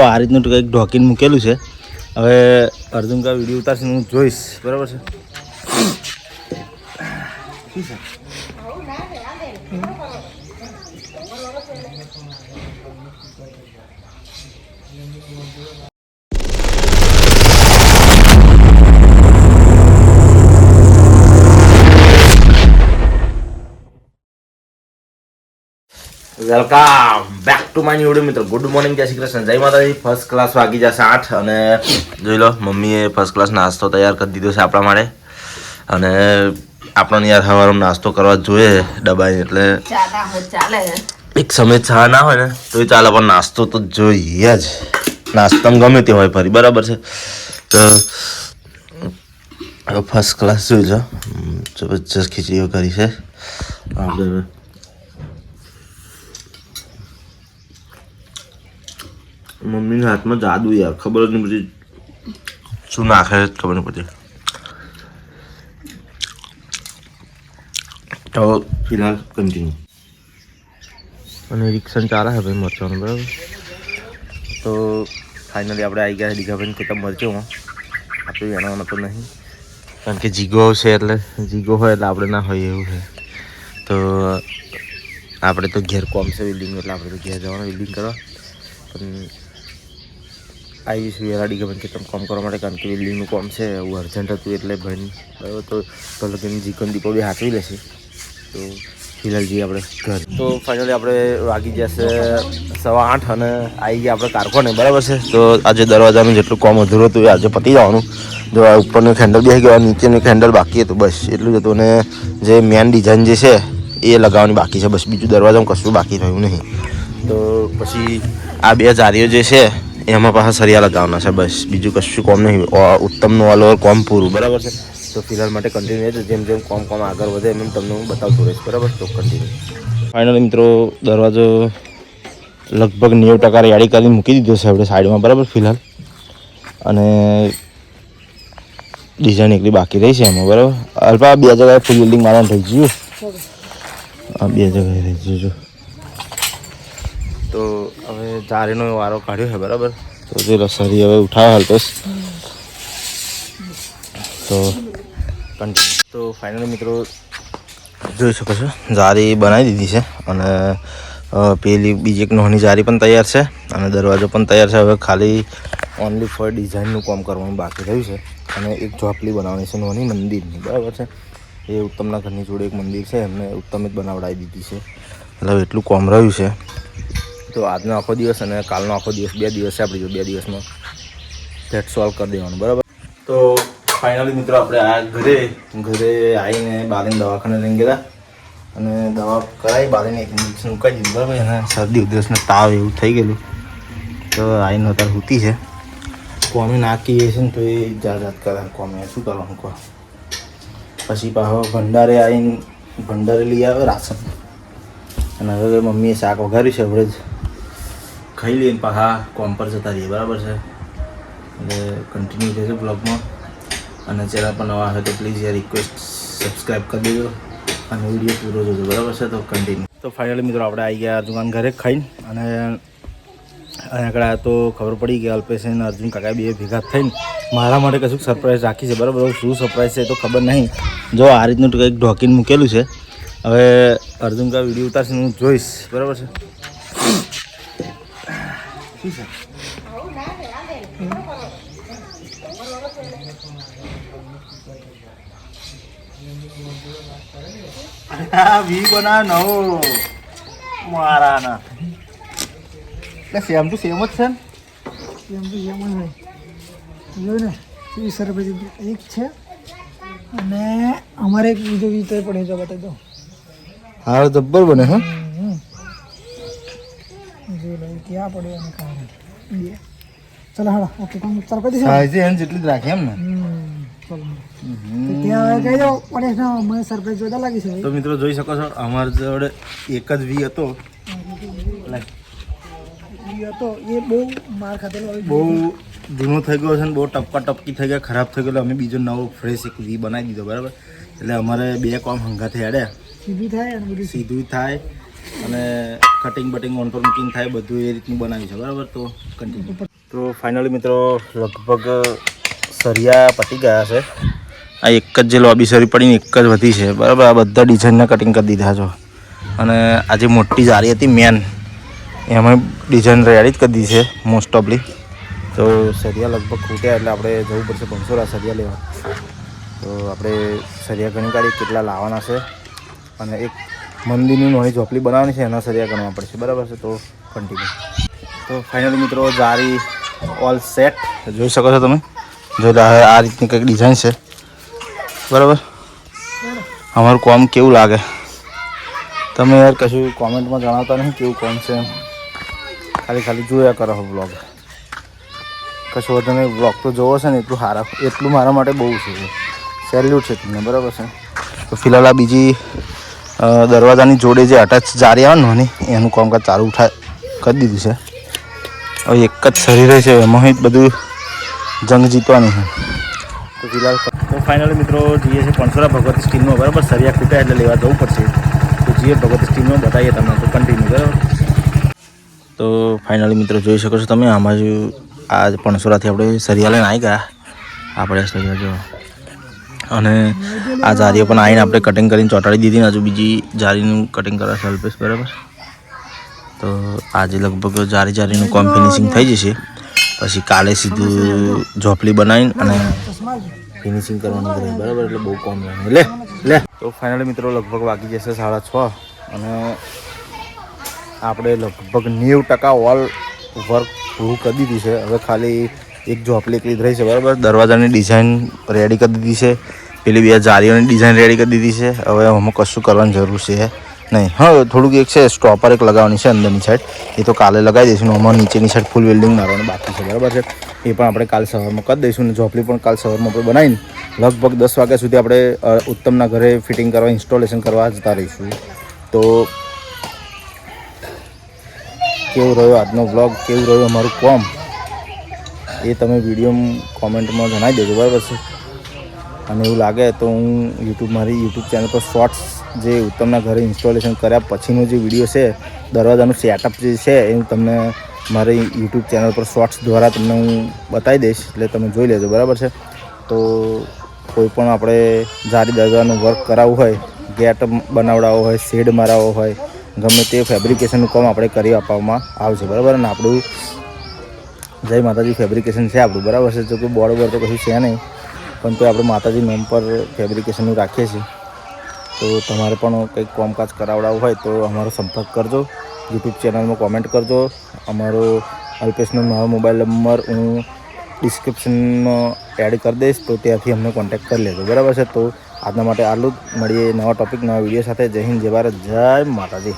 તો આ રીતનું કંઈક ઢોકીને મૂકેલું છે. હવે અર્જુન કા વીડિયો ઉતારશે હું જોઈશ. બરાબર છે? Welcome back to my new મિત્રો. Good morning Jai Shri Krishna. જય માતાજી. ફર્સ્ટ ક્લાસ વાગી જશે આઠ અને જોઈ લો મમ્મીએ ફર્સ્ટ ક્લાસ નાસ્તો તૈયાર કરી દીધો છે આપણા માટે. અને આપણને યાર સવારનો નાસ્તો કરવા જોઈએ ડબાઈ એટલે એક સમય ચા ના હોય ને તો એ ચાલે પણ નાસ્તો તો જોઈએ જ. નાસ્તો ગમે તે હોય ફરી બરાબર છે? તો ફર્સ્ટ ક્લાસ જોઈ લો. જબરજસ્ત ખીચડીઓ કરી છે. આપણે મમ્મીના હાથમાં જાદુ યાર ખબર જ નહીં પડતી. શું નાખે છે ખબર નહીં પડતી. તો ફિલહાલ કન્ટિન્યુ અને રિક્ષન ચાલે છે ભાઈ મરચાનું બરાબર? તો ફાઇનલી આપણે આવી ગયા દીઘાભાઈ કે તમે મરચોમાં આપણે એના તો નહીં. કારણ કે જીગો છે એટલે જીગો હોય એટલે આપણે ના હોય એવું છે. તો આપણે તો ઘેર કોમ છે બિલ્ડિંગ એટલે આપણે તો ઘેર જવાનું બિલ્ડિંગ કરવા. પણ આવી છું વેરાડી દીઘાભાઈ કે તમે કોમ કરવા માટે કારણ કે બિલ્ડિંગનું કોમ છે, એવું અર્જન્ટ હતું એટલે ભાઈ બરાબર તો ભલે કે જીકન દીપો બી હાચવી લેશે. તો ફિલહાલ આપણે ઘર. તો ફાઇનલી આપણે વાગી જશે સવા આઠ અને આવી ગયા આપણે કારખોને, બરાબર છે? તો આજે દરવાજાનું જેટલું કોમ અધૂરું હતું એ આજે પતી જવાનું. જો આ ઉપરનું ખેન્ડલ બેસી ગયો નીચેનું હેન્ડલ બાકી હતું, બસ એટલું જ હતું. અને જે મેન ડિઝાઇન જે છે, એ લગાવવાની બાકી છે. બસ બીજું દરવાજામાં કશું બાકી રહ્યું નહીં. તો પછી આ બે જારીઓ જે છે એમાં પાછા સરિયાલા ગામના છે બસ. બીજું કશું કોમ નહીં. ઉત્તમનું ઓલ ઓવર કોમ પૂરું બરાબર છે? તો ફિલહાલ માટે કન્ટિન્યુ રહેજો. જેમ જેમ કોમ કોમ આગળ વધે એમ એમ તમને હું બતાવતો રહીશ બરાબર? તો કન્ટિન્યુ ફાઇનલી મિત્રો દરવાજો લગભગ નેવું ટકા રેડી કરીને મૂકી દીધો છે આપણે સાઈડમાં બરાબર ફિલહાલ? અને ડિઝાઇન એકલી બાકી રહી છે એમાં બરાબર? અલ્પા બે જગ્યાએ ફૂલ બિલ્ડિંગ મારવાનું થઈ ગયું આ બે જગ્યાએ થઈ ગયું જો. તો હવે જારીનો વારો કાઢ્યો છે, બરાબર? તો જે લસરી હવે ઉઠાવે હાલ તો તો તો ફાઇનલી મિત્રો, જોઈ શકો છો જારી બનાવી દીધી છે અને પેલી બીજી એક નોની જારી પણ તૈયાર છે અને દરવાજો પણ તૈયાર છે. હવે ખાલી ઓનલી ફોર ડિઝાઇનનું કામ કરવાનું બાકી રહ્યું છે અને એક ઝોપલી બનાવવાની છે નોની મંદિરની, બરાબર છે? એ ઉત્તમના ઘરની જોડે એક મંદિર છે, એમને ઉત્તમે જ બનાવડાવી દીધી છે. એટલે એટલું કોમ રહ્યું છે. તો આજનો આખો દિવસ અને કાલનો આખો દિવસ, બે દિવસ આપણે બે દિવસમાં. ધેટ સોલ્વ કરી દેવાનું, બરાબર? તો ફાઇનલી મિત્રો આપણે આ ઘરે ઘરે આવીને બાલીને દવાખાને લઈને ગયા અને દવા કરાવી, બાલીને એક ઇન્જેક્શન મૂકાઈ દીધું, બરાબર? એને શરદી ઉધરસને તાવ એવું થઈ ગયેલું. તો આવીને અત્યારે સૂતી છે. કોમે નાખીએ છે ને તો એ જાત જાત કરે, કોમી શું કરવાનું કહો. પછી પાછો ભંડારે આવીને, ભંડારે લઈ આવે રાશન. અને હવે મમ્મીએ શાક વઘાર્યું છે આપણે જ. ખાઈ લઈએ પાછા કોમ પર જતા રહીએ, બરાબર છે? એટલે કન્ટિન્યુ રહેજો બ્લોગમાં અને ચેનલ પર નવા હોય તો પ્લીઝ યાર રિક્વેસ્ટ સબસ્ક્રાઈબ કરી દેજો અને વીડિયો પૂરો જોજો, બરાબર છે? તો કન્ટિન્યુ તો ફાઇનલી મિત્રો આપણે આવી ગયા દુકાન ઘરે ખાઈને અને અહીંયા આગળ તો ખબર પડી કે અલ્પેશ અને અર્જુન કાકા બે ભેગા થઈને મારા માટે કશું સરપ્રાઈઝ રાખી છે, બરાબર? શું સરપ્રાઈઝ છે તો ખબર નહીં. જો આ રીતનું કંઈક ઢોકીને મૂકેલું છે. હવે અર્જુન કા વીડિયો ઉતારશે હું જોઈશ, બરાબર છે? શું છે? વી બના નવો મારાના એટલે સેમ ટુ સેમ જ છે ને. એમ બી સેમ જ હોય જોયું ને વીસ રૂપિયા એક છે. અને અમારે એક બીજો વીસ પડે જો બતાવી દો. હા જબ્બર બને હા. જો લે ક્યાં પડે અને કાં બે. ચલો હાલો ઓકે કામ ચાલ કરી દઈશું સાઈઝ જેટલી જ રાખે એમ ને? ત્યાં કહી દો પડે મને સરપ્રાઈઝ જોતા લાગી છે તો મિત્રો જોઈ શકો છો અમારા જોડે એક જ વી હતો. હતો એ બહુ માર ખાધેલો બહુ જૂનો થઈ ગયો છે ને બહુ ટપકા ટપકી થઈ ગયા ખરાબ થઈ ગયો અમે બીજો નવો ફ્રેશ એક વી બનાવી દીધો બરાબર? એટલે અમારે બે કોમ હંગાથી અડ્યા સીધું થાય સીધું થાય. અને કટિંગ બટિંગ ઓનપર પર મૂકિંગ થાય, બધું એ રીતનું બનાવ્યું છે. બરાબર? તો કન્ટિન્યુ તો ફાઇનલી મિત્રો, લગભગ સરિયા પતી ગયા છે. આ એક જ જે લોબી સરી પડીને એક જ વધી છે. બરાબર? આ બધા ડિઝાઇનના કટિંગ કરી દીધા છો. અને આ જે મોટી જારી હતી મેન એમાં ડિઝાઇન રેડી જ કરી દીધી છે મોસ્ટ ઓફલી તો સરિયા લગભગ ખૂટ્યા એટલે આપણે જવું પડશે પંચોરા સરિયા લેવા. તો આપણે સરિયા ઘણી કાઢી, કેટલા લાવવાના છે. અને એક મંદિરની નાની ઝોપડી બનાવવાની છે, એના સરિયા ગણવા પડશે. બરાબર છે? તો કન્ટિન્યુ તો ફાઇનલી મિત્રો, જારી ઓલ સેટ જોઈ શકો છો તમે? જો આ રીતની કંઈક ડિઝાઇન છે. બરાબર? અમારું કોમ કેવું લાગે? તમે યાર કશું કોમેન્ટમાં જણાવતા નહીં કેવું કોમ છે ખાલી ખાલી જોયા કરો હો બ્લોગ કશું તમે બ્લોગ તો જોવો છે ને, એટલું સારા એટલું મારા માટે બહુ છે. સેલ્યુટ છે તમને, બરાબર છે? તો ફિલહાલ આ બીજી દરવાજાની જોડે જે અટેચ જારી આવે ને એનું કામકાજ ચાલુ ઉઠા કરી દીધું છે. હવે એક જ શરીર છે એમાં બધું જંગ જીતવાની છે. તો ફિલહાલ તો ફાઇનલ મિત્રો જઈએ છીએ પંચોરા ભગવતી સ્ટીલમાં બરાબર? સરિયા ખૂટ્યા એટલે લેવા જવું પડશે. તો જઈએ ભગવતી સ્ટીલમાં બતાવીએ તમને તો કન્ટિન્યુ બરાબર? તો ફાઇનલી મિત્રો જોઈ શકો છો તમે આમાં જ આ પણસોરાથી આપણે સરિયા લઈને આવી ગયા. આપણે સરિયા જો અને આ જારીઓ પણ આવીને આપણે કટિંગ કરીને ચોંટાડી દીધી ને હજુ બીજી જારીનું કટિંગ કરાશે અલ્પેશ બરાબર? તો આજે લગભગ જારી જારીનું કોમ ફિનિશિંગ થઈ જશે. પછી કાલે સીધું ઝોપડી બનાવીને અને ફિનિશિંગ કરવાનું રહે બરાબર? એટલે બહુ કોમ લે લે. તો ફાઇનલી મિત્રો લગભગ વાગી જશે સાડા છ અને આપણે લગભગ નેવું ટકા ઓલ વર્ક પૂરું કરી દીધી છે. હવે ખાલી એક ઝોપડી એકલી જ રહી છે, બરાબર? દરવાજાની ડિઝાઇન રેડી કરી દીધી છે. પેલી બે જારીઓની ડિઝાઇન રેડી કરી દીધી છે. હવે આમાં કશું કરવાની જરૂર છે નહીં. હા, થોડુંક એક છે સ્ટોપર એક લગાવવાની છે અંદરની સાઈડ એ તો કાલે લગાવી દઈશું, આમાં નીચેની સાઈડ ફૂલ વેલ્ડિંગ મારવાનું બાકી છે, બરાબર છે? એ પણ આપણે કાલ સવારમાં કરી દઈશું ને ઝોપડી પણ કાલ સવારમાં આપણે બનાવીને લગભગ દસ વાગ્યા સુધી આપણે ઉત્તમના ઘરે ફિટિંગ કરવા ઇન્સ્ટોલેશન કરવા જતા રહીશું. તો કેવું રહ્યો આજનો બ્લોગ કેવું રહ્યું અમારું કોમ? એ તમે વીડિયો કોમેન્ટમાં જણાવી દેજો, બરાબર છે? અને એવું લાગે તો હું યુટ્યુબ મારી યુટ્યુબ ચેનલ પર શોર્ટ્સ જે ઉત્તમના ઘરે ઇન્સ્ટોલેશન કર્યા પછીનો જે વીડિયો છે, દરવાજાનું સેટઅપ જે છે, એ તમને મારી યુટ્યુબ ચેનલ પર શોર્ટ્સ દ્વારા તમને હું બતાવી દઈશ, એટલે તમે જોઈ લેજો, બરાબર છે? તો કોઈ પણ આપણે જારી દરવાજાનું વર્ક કરાવવું હોય, ગેટ બનાવડાવવો હોય, શેડ મરાવવો હોય, ગમે તે ફેબ્રિકેશનનું કામ આપણે કરી આપવામાં આવશે, બરાબર? અને આપણું જય માતાજી ફેબ્રિકેશન છે આપણું. બરાબર છે, જો કે બોર્ડ બોર્ડ તો કશું છે નહીં. પણ તો આપણે માતાજી નામ પર ફેબ્રિકેશનનું રાખીએ છીએ. તો તમારે પણ કંઈક કામકાજ કરાવડાવવું હોય તો અમારો સંપર્ક કરજો. યુટ્યુબ ચેનલમાં કોમેન્ટ કરજો. અમારો અલ્પેશનો નવો મોબાઈલ નંબર હું ડિસ્ક્રિપ્શનમાં એડ કરી દઈશ, તો ત્યાંથી અમને કોન્ટેક્ટ કરી લેજો. બરાબર છે? તો આજના માટે આટલું જ. મળીએ નવા ટોપિક નવા વીડિયો સાથે. જય હિન્દ, જય ભારત, જય માતાજી.